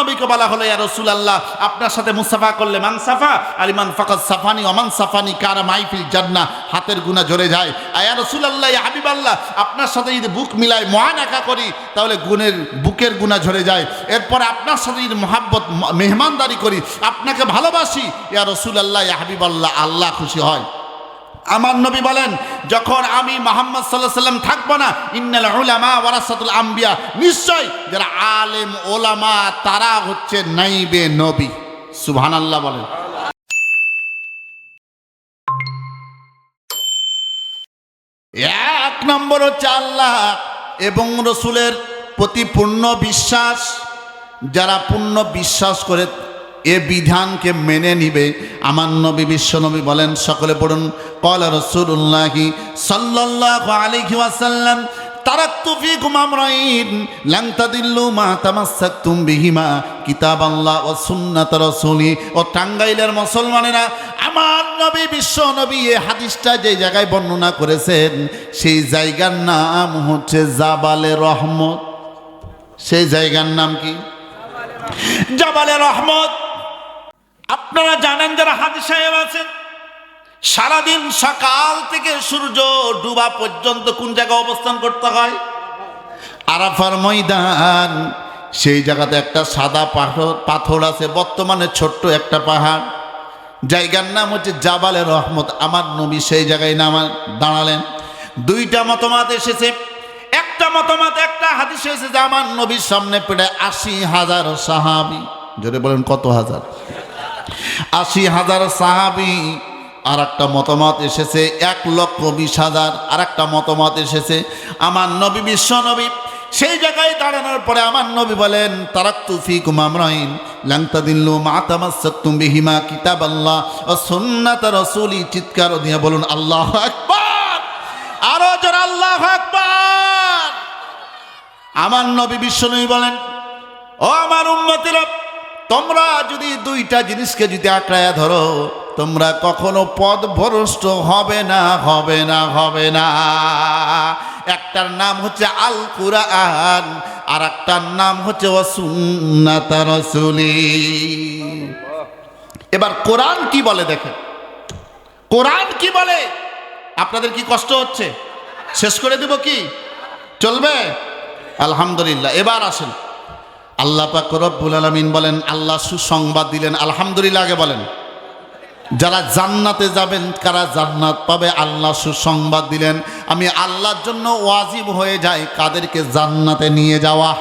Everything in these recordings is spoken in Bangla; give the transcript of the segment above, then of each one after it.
নবীকে বলা হলো, ইয়া রসুল আল্লাহ আপনার সাথে মুসাফা করলে মান সাফা? আলিমান ফাকাত সাফানি অমান সাফানি কারা মাইফিল জান্না হাতের গুণা জড়ে যায়। আয়া রসুল আল্লাহ হাবিব আল্লাহ আপনার সাথে যদি বুক মিলাই মহান একা করি, তাহলে গুণের, বুকের গুণা ঝরে যায়। এরপর আপনার সাথে যদি মহাব্বত মেহমানদারি করি, আপনাকে ভালোবাসি, ইয়া রসুল আল্লাহ ইয়া হাবিব আল্লাহ আল্লাহ খুশি হয়। আমার নবী বলেন, যখন আমি মোহাম্মদ সাল্লাহ সাল্লাম থাকব না, ইন্নাল উলামা ওয়ারাসাতুল আম্বিয়া, নিশ্চয় যারা আলেম, ওলামা, তারা হচ্ছে নাইবে নবী। সুবহানাল্লাহ বলেন। এক নম্বর হচ্ছে আল্লাহ এবং রসুলের প্রতি পূর্ণ বিশ্বাস। যারা পূর্ণ বিশ্বাস করে এ বিধানকে মেনে নিবে। আমার নবী বিশ্বনবী বলেন, সকলে পড়ুন। কল রসুল্লাহি সাল্লাল্লাহু আলাইহি ওয়াসাল্লাম বিহিমা রাসূলি, ও টাঙ্গাইলের মুসলমানেরা জায়গায় বর্ণনা করেছেন, সেই জায়গার নাম হচ্ছে জাবালে রহমত। সেই জায়গার নাম কি? জাবালে রহমত। আপনারা জানেন যারা হাজি সাহেব আছেন? সারাদিন সকাল থেকে সূর্য ডুবা পর্যন্ত কোন জায়গায় অবস্থান করতে হয়? আরাফার ময়দান, সেই জায়গাতে একটা সাদা পাথর পাথর আছে, বর্তমানে ছোট্ট একটা পাহাড়। জায়গার নাম হচ্ছে জাবালে রহমত। আমার নবী সেই জায়গায় নামা, দাঁড়ালেন। দুইটা মতবাদ এসেছে। একটা মতবাদ একটা হাদিস এসেছে, আমার নবীর সামনে পেটে আশি হাজার সাহাবি। জোরে বলেন কত হাজার? আশি হাজার সাহাবি আর একটা মতামত এসেছে, এক লক্ষ বিশ হাজার আর একটা মতামত এসেছে, আমার নবী বিশ্ব নবী, সেই জায়গায় দাঁড়ানোর পরে আমার নবী বলেন, তারাক্তু ফিকুম আমরাইন লাংতা দিল্লু মা তামাসসাকতুম বিহিমা কিতাব আল্লাহ ও সুন্নাত রাসূলি, চিৎকার দিয়ে বলুন, আল্লাহ আকবার, আরও জোর আল্লাহ আকবার। আমার নবী বিশ্ব নবী বলেন, ও আমার উম্মতেরা তোমরা যদি দুইটা জিনিসকে যদি আঁকড়ায়া ধরো, তোমরা কখনো পদ ভরষ্ট হবে না হবে না হবে না। একটার নাম হচ্ছে আল কুরআন আর একটার নাম হচ্ছে ওয়াসুন্নাত রাসূলি। এবার কোরআন কি বলে দেখেন? কোরআন কি বলে? আপনাদের কি কষ্ট হচ্ছে? শেষ করে দেব কি? চলবে? আলহামদুলিল্লাহ। এবার আসেন। আল্লাহ পাক রব্বুল আলমিন বলেন, আল্লাহ সুসংবাদ দিলেন, আলহামদুলিল্লাহ আগে বলেন। যারা জান্নাতে যাবেন, কারা জান্নাত পাবে, আল্লাহ সুসংবাদ দিলেন। আমি আল্লাহর জন্য ওয়াজিব হয়ে যাই, কাদেরকে জান্নাতে নিয়ে যাওয়া।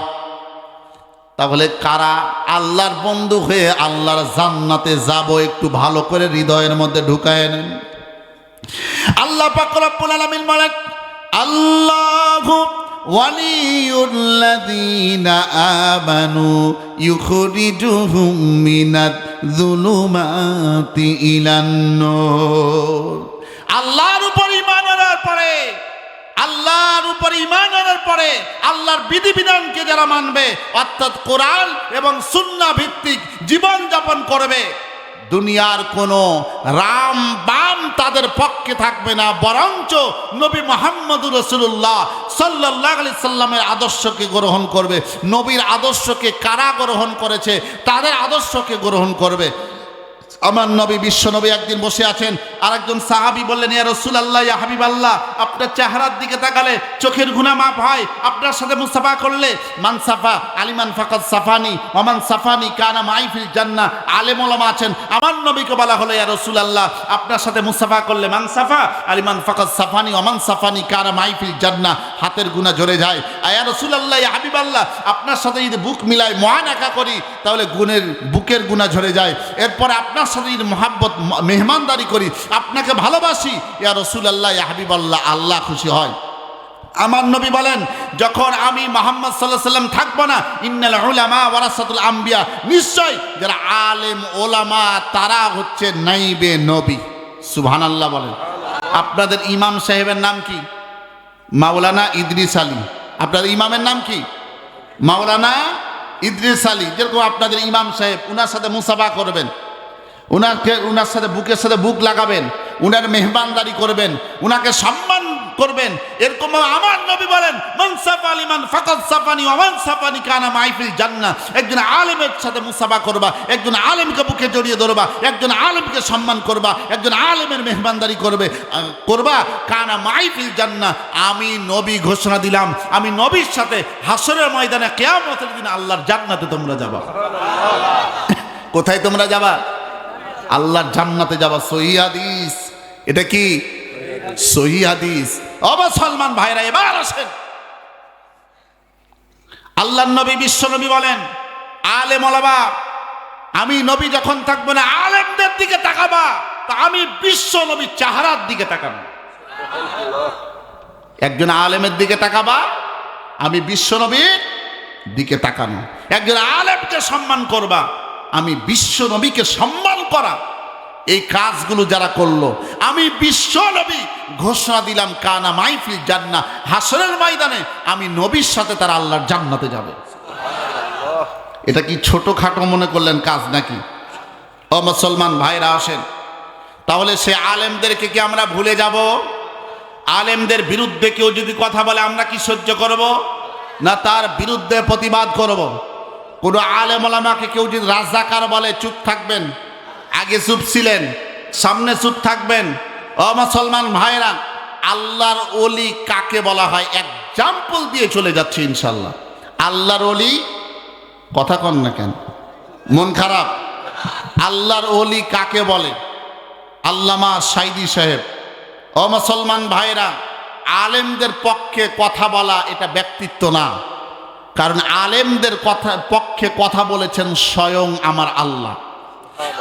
তাহলে কারা আল্লাহর বন্ধু হয়ে আল্লাহর জান্নাতে যাব, একটু ভালো করে হৃদয়ের মধ্যে ঢুকায় নেন। আল্লাহ পাক রব্বুল আলামিন বলেন, আল্লাহু ওয়ালিউল্লাযীনা আমানু ইউখরিজুহুম মিনাদ যুলুমাতি ইলান নূর। আল্লাহর উপর ঈমান আনার পরে, আল্লাহর উপর ঈমান আনার পরে আল্লাহর বিধিবিধানকে যারা মানবে, অর্থাৎ কোরআন এবং সুন্নাহ ভিত্তিক জীবন যাপন করবে দুনিয়ার কোনো রাম বাম তাদের পক্ষে থাকবে না, বরঞ্চ নবী মোহাম্মদুর রসুল্লাহ সাল্লাহ আলি সাল্লামের আদর্শকে গ্রহণ করবে। নবীর আদর্শকে কারা গ্রহণ করেছে? তাদের আদর্শকে গ্রহণ করবে। আমার নবী বিশ্ব নবী একদিন বসে আছেন আর একজন সাহাবি বললেন, ইয়া রসুল আল্লাহ ইয়া হাবিব আল্লাহ আপনার চেহারার দিকে তাকালে চোখের গুণা মাপ হয়, আপনার সাথে মুসাফা করলে, মান সাফা, আলিমান ফাকাত সাফানি ওমান সাফানি কানা মাইফিল জান্না আলেম ওলামা আছেন, আমার নবীকে বলা হলো, ইয়া রসুল আল্লাহ আপনার সাথে মুসাফা করলে মান সাফা, আলিমান ফাকাত সাফানি ওমান সাফানি কানা মাইফিল জান্না হাতের গুণা জড়ে যায়। আয়া রসুল আল্লাহ ইয়া হাবিব আল্লাহ আপনার সাথে যদি বুক মিলাই মহান একা করি, তাহলে গুণের, বুকের গুণা ঝরে যায়। এরপর আপনার সাথে যদি মহাব্বত, মেহমানদারি করি, আপনাকে ভালোবাসি, ইয়া রসুল আল্লাহ হাবিব আল্লাহ আল্লাহ খুশি হয়। আমার নবী বলেন, যখন আমি মোহাম্মদ সাল্লাহ সাল্লাম থাকব না, ইন্নাল উলামা ওয়ারাসাতুল আম্বিয়া, নিশ্চয় যারা আলেম, ওলামা, তারা হচ্ছে নাইবে নবী। সুবহানাল্লাহ বলেন। আপনাদের ইমাম সাহেবের নাম কি? মাওলানা ইদ্রিস আলী। আপনাদের ইমামের নাম কি? মাওলানা ইদ্রিস আলী। যেরকম আপনাদের ইমাম সাহেব ওনার সাথে মুসাফা করবেন। ওনাকে ওনার সাথে বুকের সাথে বুক লাগাবেন। উনার মেহমানদারি করবেন, উনাকে সম্মান করবেন। এরকম আমার নবী বলেন মনসাফ আলিমান মান ফাকাদ সাফানি ওয়া মান সাফানি কানা মাইফিল জান্নাহ। একজন আলেমের সাথে মুসাফা করবা, একজন আলেমকে বুকে জড়িয়ে ধরবা, একজন আলেমকে সম্মান করবা, একজন আলেমের মেহমানদারি করবে। করবা? কানা মাইফিল জান্নাহ। আমি নবী ঘোষণা দিলাম, আমি নবীর সাথে হাসরের ময়দানে কিয়ামতের দিন আল্লাহর জান্নাতে তোমরা যাবা। কোথায় তোমরা যাবা? আল্লাহর জান্নাতে যাবা। সহি হাদিস। এটা কি? সহি হাদিস। অবা সলমান ভাইরা, এবার আসেন। আল্লাহ নবী, বিশ্ব নবী বলেন আলেম ওলামা আমি নবী যখন থাকব না, আলেমদের দিকে তাকাবা, তা আমি বিশ্ব নবী চাহারার দিকে তাকাবো। একজন আলেমের দিকে তাকাবা, আমি বিশ্ব নবীর দিকে তাকানো একজন আলেমকে সম্মান করবা, আমি বিশ্ব নবীকে সম্মান করা। এই কাজগুলো যারা করল, আমি বিশ্ব নবী ঘোষণা দিলাম, কানা মাইফিল জান্না, হাসরের ময়দানে আমি নবীর সাথে তারা আল্লাহর জান্নাতে যাবে। এটা কি ছোটখাটো মনে করলেন কাজ নাকি? ও মুসলমান ভাইরা আসেন, তাহলে সে আলেমদেরকে কি আমরা ভুলে যাব? আলেমদের বিরুদ্ধে কেউ যদি কথা বলে, আমরা কি সহ্য করব? না তার বিরুদ্ধে প্রতিবাদ করব? কোনো আলেম ওলামাকে কেউ যদি রাজাকার বলে, চুপ থাকবেন। আগে চুপ ছিলেন, সামনে চুপ থাকবেন। ও মুসলমান ভাইরা আল্লাহর অলি কাকে বলা হয়? এক্সাম্পল দিয়ে চলে যাচ্ছে ইনশাল্লাহ আল্লাহর অলি কথা কন না কেন? মন খারাপ? আল্লাহর অলি কাকে বলে? আল্লামা সাইদি সাহেব, ও মুসলমান ভাইরা আলেমদের পক্ষে কথা বলা এটা ব্যক্তিত্ব না। কারণ আলেমদের কথা, পক্ষে কথা বলেছেন স্বয়ং আমার আল্লাহ।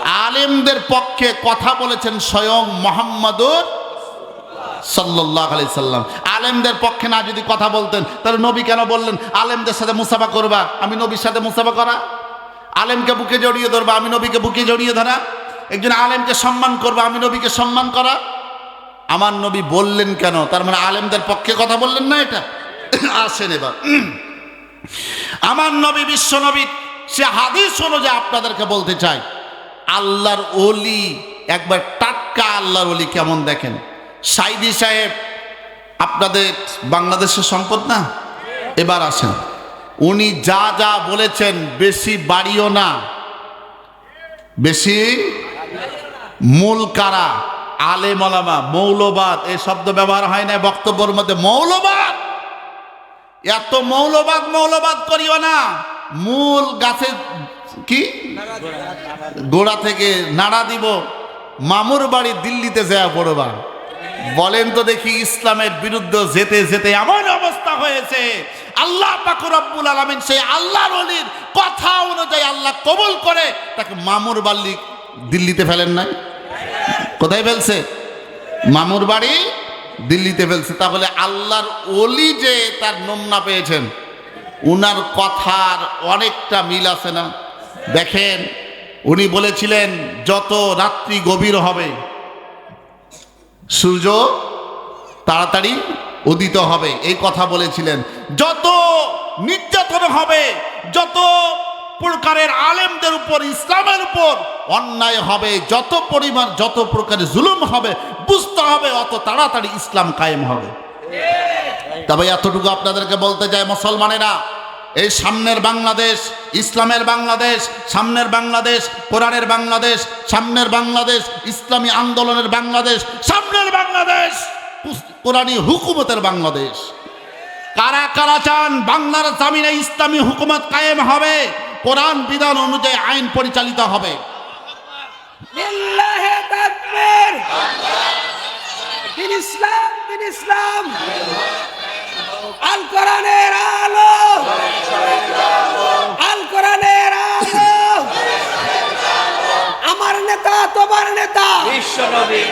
আলেমদের পক্ষে কথা বলেছেন স্বয়ং মোহাম্মদুর সাল্লাম। আলেমদের পক্ষে না যদি কথা বলতেন, তাহলে নবী কেন বললেন, আলেমদের সাথে মুসাফা করবা? আমি নবীর সাথে মুসাফা করা? আলেমকে বুকে জড়িয়ে ধরবা, আমি নবীকে বুকে জড়িয়ে ধরা? একজন আলেমকে সম্মান করবা, আমি নবীকে সম্মান করা? আমার নবী বললেন কেন? তার মানে আলেমদের পক্ষে কথা বললেন না এটা? আসেন এবার। আমার নবী বিশ্ব নবী, সে হাদিস অনুযায়ী আপনাদেরকে বলতে চাই। আল্লাহর অলি একবার টাটকা আল্লাহর অলি কেমন দেখেন? সাইদি সাহেব, আপনাদের বাংলাদেশের সম্পদ না? এবার আসেন। উনি যা যা বলেছেন, বেশি বাড়িও না। বেশি মূল কারা? আলে মলামা মৌলবাদ, এই শব্দ ব্যবহার হয় না বক্তব্যের মধ্যে। মৌলবাদ! এত মৌলবাদ মৌলবাদ করিও না। মূল গাছে কি? গোড়া থেকে নাড়া দিব। মামুর বাড়ি দিল্লিতে যায় পড়বা বলেন তো দেখি ইসলামের বিরুদ্ধে যেতে যেতে এমন অবস্থা হয়েছে। আল্লাহ পাকুর রব্বুল আলমিন সেই আল্লাহর অলির কথা অনুযায়ী আল্লাহ কবুল করে তাকে মামুর বাল্লি দিল্লিতে ফেলেন নাই? কোথায় ফেলছে? মামুর বাড়ি দিল্লিতে ফেলছে। তাহলে আল্লাহর অলি যে তার নমুনা পেয়েছেন। উনার কথার অনেকটা মিল আছে না? দেখেন, উনি বলেছিলেন, যত রাত্রি গভীর হবে, সূর্য তাড়াতাড়ি উদিত হবে। এই কথা বলেছিলেন। যত নির্যাতন হবে, যত প্রকারের আলেমদের উপর, ইসলামের উপর অন্যায় হবে, যত পরিমাণ, যত প্রকারের জুলুম হবে, বুঝতে হবে, অত তাড়াতাড়ি ইসলাম কায়েম হবে। তবে এতটুকু আপনাদেরকে বলতে চাই, মুসলমানেরা, এই সামনের বাংলাদেশ, ইসলামের বাংলাদেশ, সামনের বাংলাদেশ, কোরআনের বাংলাদেশ, সামনের বাংলাদেশ, ইসলামী আন্দোলনের বাংলাদেশ, সামনের বাংলাদেশ কোরআনী হুকুমতের বাংলাদেশ। কারা কারা চান বাংলার জামিনে ইসলামী হুকুমত কায়েম হবে, কোরআন বিধান অনুযায়ী আইন পরিচালিত হবে। ইসলাম দিন ইসলাম। আল কোরআনের আলো। আল কোরআনের আলো। আমার নেতা তোমার নেতা। বিশ্ব নবী